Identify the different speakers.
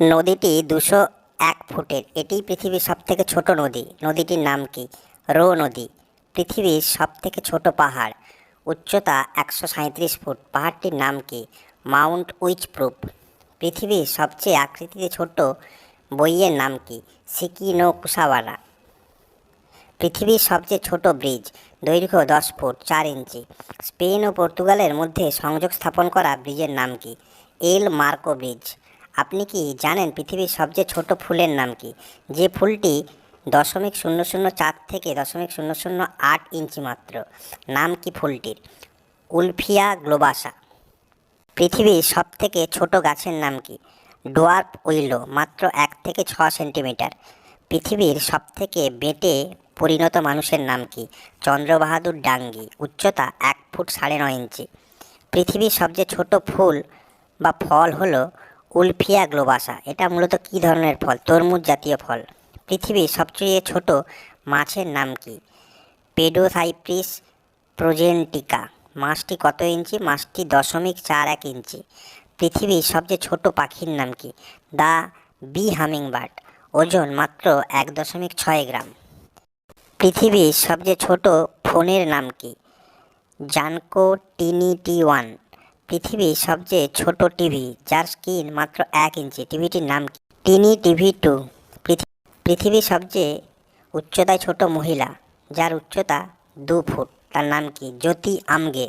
Speaker 1: নদীটি দুশো এক ফুটের। এটি পৃথিবীর সবথেকে ছোট নদী। নদীটির নাম কি? রো নদী। পৃথিবীর সবথেকে ছোট পাহাড়। উচ্চতা একশো সাঁত্রিশ ফুট। পাহাড়টির নাম কি? Mount Wycheproof. পৃথিবীর সবচেয়ে আকৃতিতে ছোট বইয়ের নাম কি? সিকি নো কুসাওয়ারা পৃথিবীর সবচেয়ে ছোট ব্রিজ। দৈর্ঘ্য দশ ফুট, চার ইঞ্চি। স্পেন ও পর্তুগালের মধ্যে সংযোগ স্থাপন করা ব্রিজের নাম কি? El Marco bridge. আপনি কি জানেন পৃথিবীর সবচেয়ে ছোট ফুলের নাম কি? যে ফুলটি দশমিক শূন্য শূন্য চার থেকে দশমিক শূন্য শূন্য আট ইঞ্চি মাত্র। নাম কি ফুলটির? উলফিয়া গ্লোবাসা। পৃথিবীর সব থেকে ছোট গাছের নাম কি? ডোয়ার্প উইলো, মাত্র এক থেকে ছ সেন্টিমিটার। পৃথিবীর সব থেকে বেটে পরিণত মানুষের নাম কি? চন্দ্রবাহাদুর ডাঙ্গি, উচ্চতা এক ফুট সাড়ে নয় ইঞ্চি। পৃথিবীর সবচেয়ে ছোট ফুল বা ফল হলো উলফিয়া গ্লোবাসা, এটা মূলত কী ধরনের ফল? তরমুজ জাতীয় ফল। পৃথিবীর সবচেয়ে ছোট মাছের নাম কি? পেডোসাইপ্রিস প্রোজেন্টিকা। মাছটি কত ইঞ্চি? মাছটি দশমিক চার এক ইঞ্চি। পৃথিবীর সবচেয়ে ছোট পাখির নাম কি? The bee hummingbird. ওজন মাত্র এক দশমিক ছয় গ্রাম। পৃথিবীর সবচেয়ে ছোট ফোনের নাম কি? জানকো টিনি টি ওয়ান পৃথিবীর সবচেয়ে ছোট টিভি, যার স্ক্রিন মাত্র এক ইঞ্চি। টিভিটির নাম কি? Tiny TV two. পৃথিবীর সবচেয়ে উচ্চতায় ছোট মহিলা, যার উচ্চতা দু ফুট। তার নাম কি? জ্যোতি আমগে।